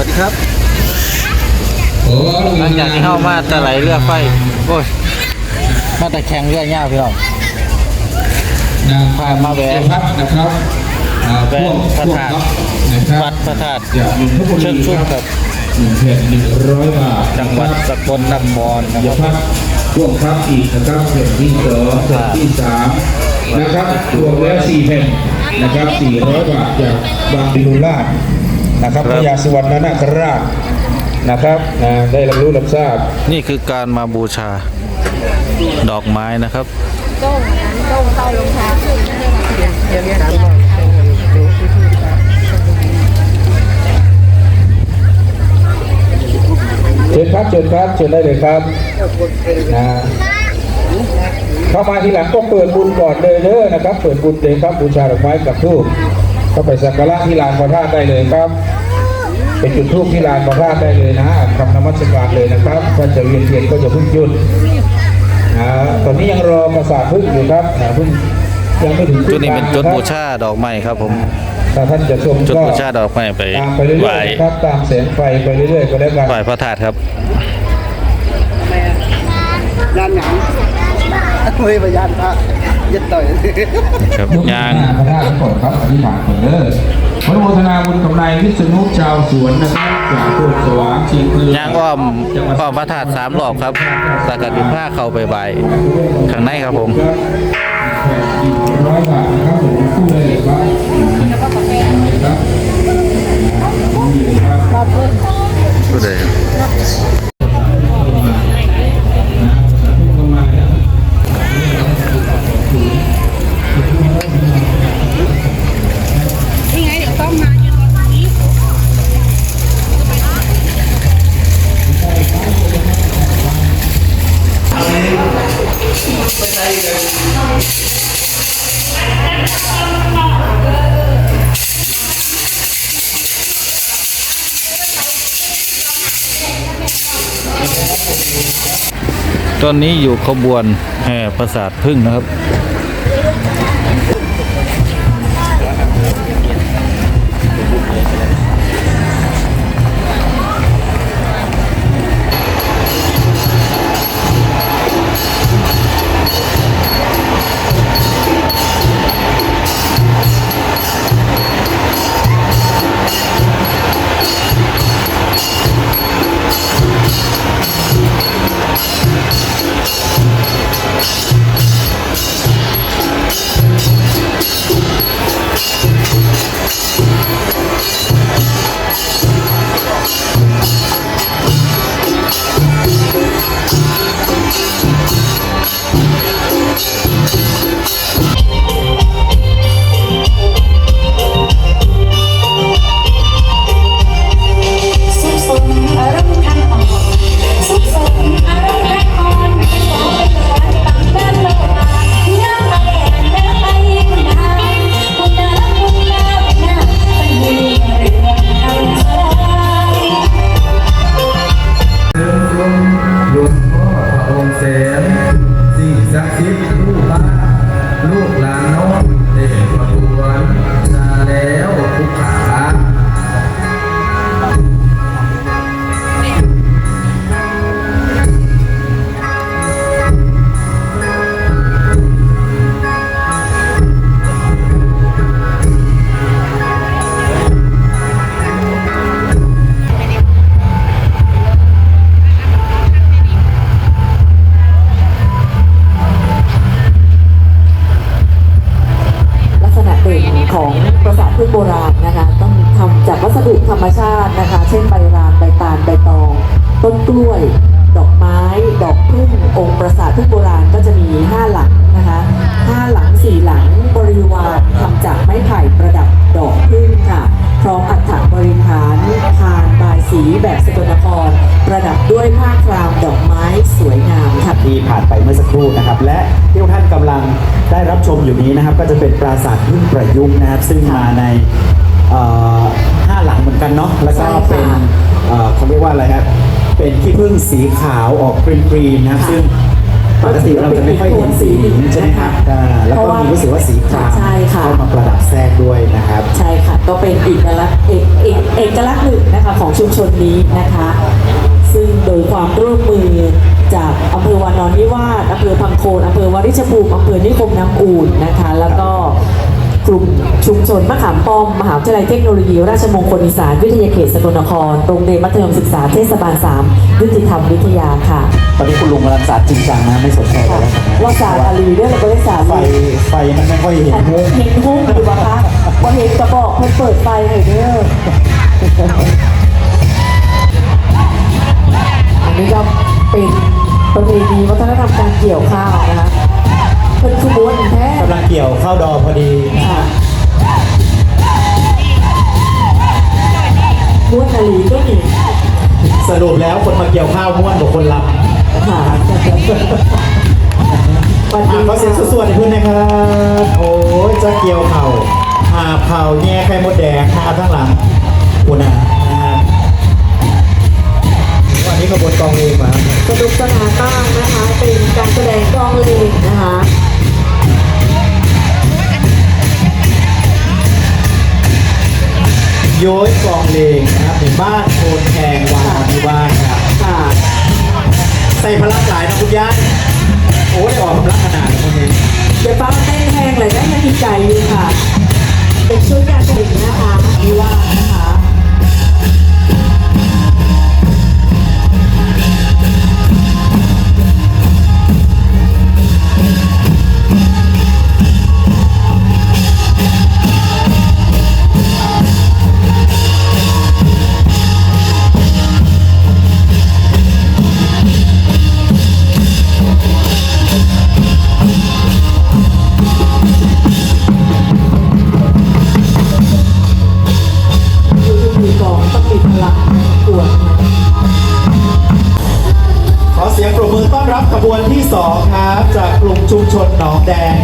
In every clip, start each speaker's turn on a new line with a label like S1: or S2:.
S1: วัสดีครับ
S2: โอ้
S1: หลังจากที่เข้ามาแตะไหลเรือไฟโอ้ยมาแต่แข่งเรือเงาวพี่น้อง
S2: นาง
S1: พามาแวะ
S2: พัดนะครับอ่าพ
S1: แวะ
S2: วก
S1: พระ
S2: พวก
S1: ธาตุ
S2: ครับนะครับ
S1: วัดพระธาตุ
S2: จากนนทบุรี
S1: เชิงชุมครับ
S2: หนึ่งแผ่นหนึ่งร้อยบาท
S1: จังหวัดสกลนครนะค
S2: เดี๋
S1: รั
S2: ยว
S1: บ
S2: พักพ่วงครับอีกนะครับแผ่นที่สองแผ่นที่สามนะครับรวมแล้วสี่แผ่นนะครับสี่ร้อยบาทจากบางดิลูราช นะครับพระยาสุวรรณนาคราชนะครับนะได้รับรู้รับทราบ
S1: นี่คือการมาบูชาดอกไม้นะครับ
S3: โต้งอันนั้นโต้งเข้ารองเท้าเดี๋ยวเรียน
S2: เชิญครับเชิญครับเชิญได้เลยครับนะเข้ามาทีหลังก็เปิดบุญก่อนเลยเด้อนะครับ เปิดบุญเลยครับบูชาดอกไม้กับทูบ เข้าไปสักการะที่ลานพระธาตุได้เลยครับเป็นจุดทูบที่ลานพระธาตุได้เลยนะทำนมัสการเลยนะครับถ้าจะเวียนเทียนก็จะเพิ่งหยุดนะตอนนี้ยังรอประสาทพึ่งอยู่ครับนะพึ่งยังไม่ถึง
S1: จุดนี้เป็นจุด
S2: ครึ่ง
S1: บู
S2: ทงะค
S1: ชาดอกไม้ครับผม
S2: รับถ้าท่านจะชม
S1: จุด
S2: ก็
S1: บูชาดอกไม้ไป
S2: ตามไปเรื่
S1: ไหว
S2: อยๆนะครับตามแสงไฟไปเรื่อยๆก็แล้วกัน
S1: ไหวพระธาตุครับ
S4: ยานหยังเฮ้ยพยานพระ ยัดต่อย
S1: ครับ
S2: ยก
S1: ยาง
S2: พระธาตุก่อนครับอธิษฐานก่อนเด้อพระโมทนาบุญกับนายวิษณุชาวสวนนะครับจากโคกสว่างเชียงคืน
S1: ยางอ้อมอ้อมพระธาตุสามรอบครับสักการะผ้าเข้าไปไหวข้างในครับผม
S2: ร้อยบาทนะครับผมคู่เลยครับครับนี่เต
S3: อนนี้
S1: อยู่ขบวนแห่ประสาทพึ่งนะครับ
S5: สีแบ
S2: บ
S6: สกลนคร ประดับด้วยผ้าครามดอกไม้สวยงามค่ะ
S7: ที่ผ่านไปเมื่อสักครู่นะครับ และที่ทุกท่านกำลังได้รับชมอยู่นี้นะครับ ก็จะเป็นปราสาทพึ่งประยุกต์นะครับ ซึ่งมาในเอ่อห้าหลังเหมือนกันเนาะแล้วก็
S6: ใช่ค่ะ
S7: เป็นเอ่อเขาเรียกว่าอะไรครับเป็นขี้ผึ้งสีขาวออกกรีนๆนะครับ
S6: ค่ะ
S7: ซึ่ง ปกติเราจะไม่ค่อยเห็นสีหินใช่ไหมครับอ่าแล้วก็มีรู้สึกว่าสีคราม
S6: ใช่ค่ะ
S7: เข้ามาประดับแทรกด้วยนะครับ
S6: ใช่ค่ะ ก็เป็นเอกลักษณ์เอกเอกเอกลักษณ์หนึ่งนะคะของชุมชนนี้นะคะ ซึ่งโดยความร่วมมือจากอำเภอวานอนนิวาสอำเภอพังโคนอำเภอวาริชภูมิอำเภอนิคมน้ำอูนนะคะ แล้วก็ กลุ่มชุมชนมะขามป้อม มหาวิทยาลัยเทคโนโลยี ราชมงคลอีสานวิทยาเขตสกลนครโรงเรียนมัธยมศึกษาเทศบาล3ยุติธรรมวิทยาค่ะ
S7: ตอนนี้คุณลุงกำลังสาดจริงจังนะไม่สนใจอะไรแล้วนะ
S6: ว่าสาอาลีด้วยเราก็ได้สา
S7: ไฟ
S6: ลี
S7: ไฟมันไม่ค่อยเห็นมุ้ง
S6: เห็นหุ้มอยู่ปะคะว่าเห็นกระบอกเพิ่นเปิดไฟหน่อยเด้ออันนี้ก็เป็นประเพณีวัฒนธรรมการเกี่ยวข้าวนะคะเป็นขบวนแท้
S7: กำลัง เกี่ยวเข้าดอพอดี
S6: ค่ะม้วนนาลีก็มี
S7: สรุปแล้วคนมาเกี่ยวข้าวม้วนกว่าคนรับ
S6: ค่ะวัน
S7: อะ
S6: นี้
S7: ขอเสียงสวดๆให้เพื่อนนะครับ โอ้ยจะเกี่ยวเข่าหาเข่าแง่ไข่มดแดงหาทั้งหลังคุณนะนะฮะวันนี้ขบวนกองเองมา
S6: สนุกสนานมากนะคะ เป็นการแสดงกลองเลงนะคะ
S7: โย้ยกองเลงนะครับในบ้านโพนแทงวานอนนิวาสครับ
S6: ค่ะ
S7: ใส่พลังหลายนะคุณยันโอ้ยออกกำลังขนาดนี้คนนี้
S6: เดี๋ยวป้าเต้นแห้งเลยได้ยังมีใจอยู่ค่ะ เป็นชุดการแสดงนะคะนี่ว่า
S7: ชุมชนหนองแดง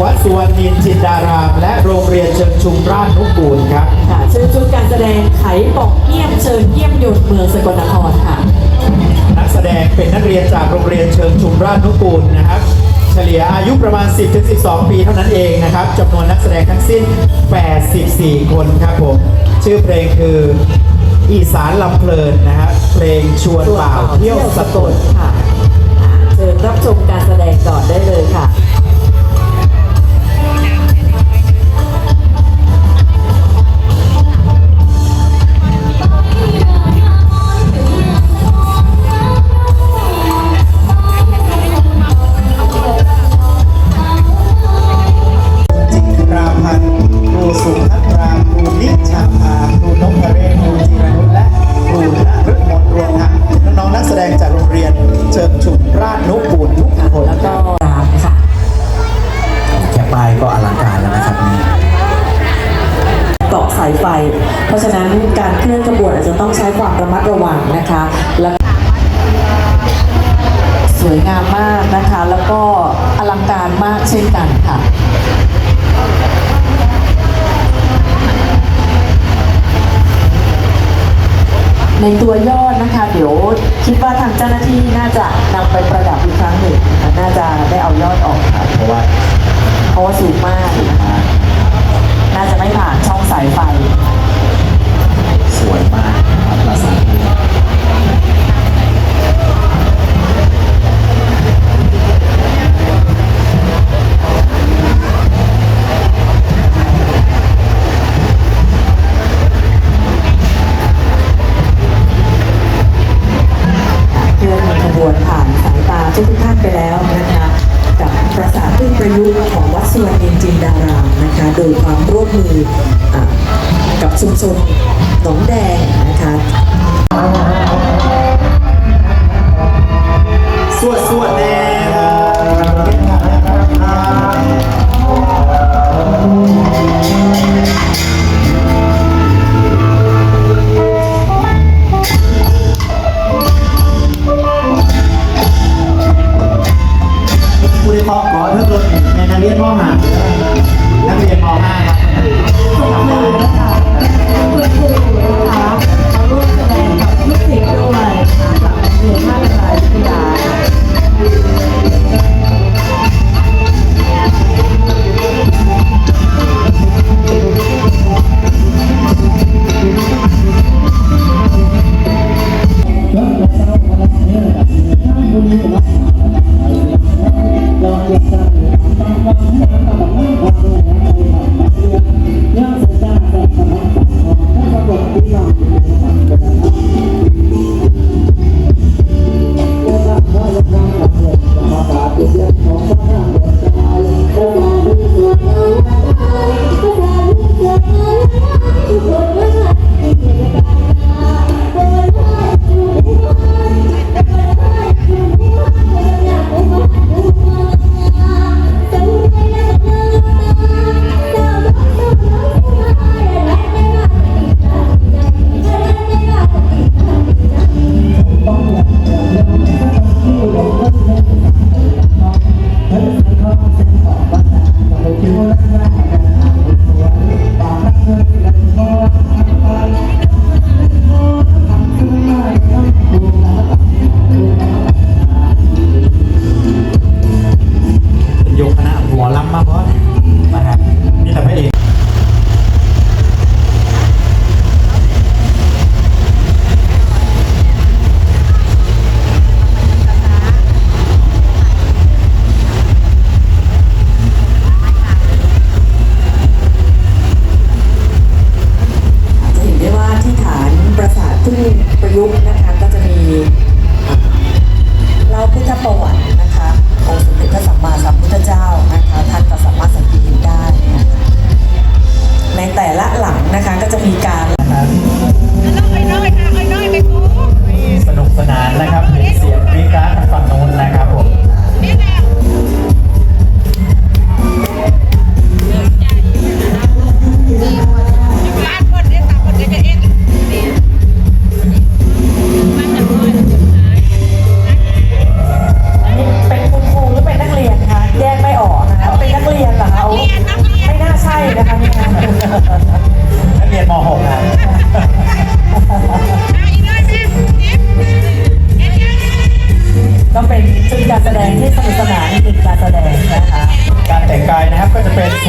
S7: วัดสุวรรณินจินดาราม และโรงเรียนเชิงชุมราชนุกูลครับ
S6: ค่ะเชิญชมการแสดงไขบอกเยี่ยมเชิญเยี่ยมยนต์เมืองสกลนครค่ะ
S7: นักแสดงเป็นนักเรียนจากโรงเรียนเชิงชุมราชนุกูลนะครับ เฉลี่ยอายุประมาณ 10-12 ปีเท่านั้นเองนะครับจำนวนนักแสดงทั้งสิ้น 84 คนครับผม ชื่อเพลงคืออีสานลำเพลินนะครับเพลงชวนบ่าวเที่ยวสกล
S6: ค่ะอ่า เชิญรับชมการแสดงก่อนได้เลยค่ะ
S7: จิตราพันธ์ครูสุภัทราครูนิชาภา
S6: ในตัวย่อ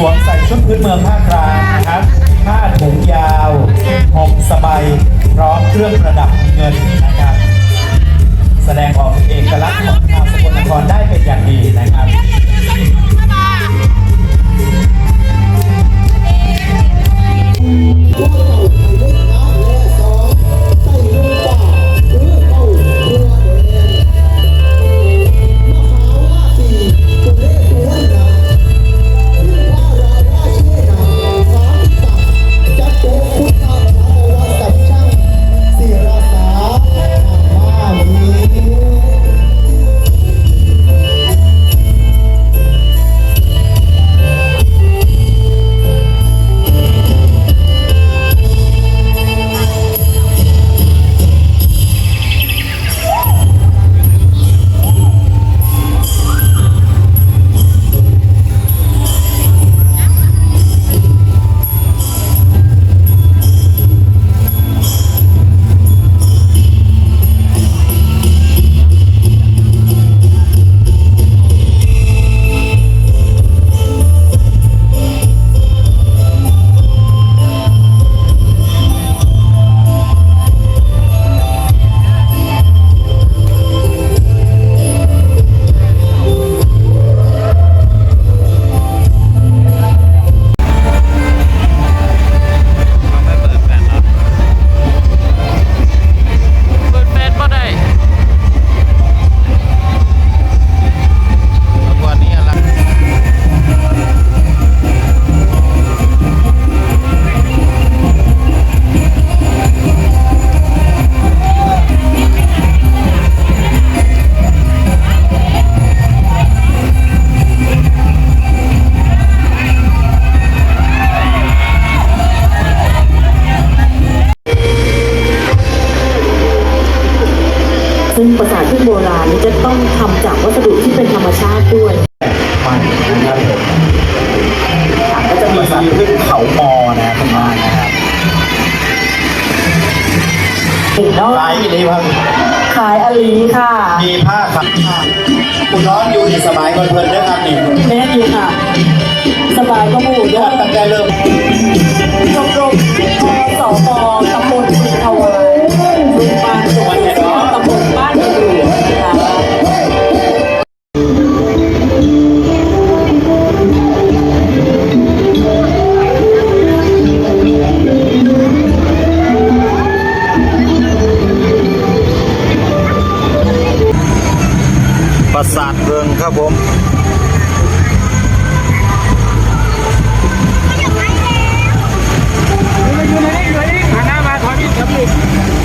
S6: ส
S7: วมใส่
S6: ชุด
S7: พื้นเมืองภาคกลางนะครับผ้าถุงยาวห่มสบายพร้อมเครื่องประดับเงินนะครับ เพลินได้ครับ
S1: นี่แม่นอ
S6: ยู่ค่ะ สบายก็มู
S7: เด้อ ตั้งแต่
S6: เริ่
S7: ม ผมอยู่ไหนอยู่ไหนหันหน้า
S6: มาถ
S7: อ
S6: ยนิดถอยนิด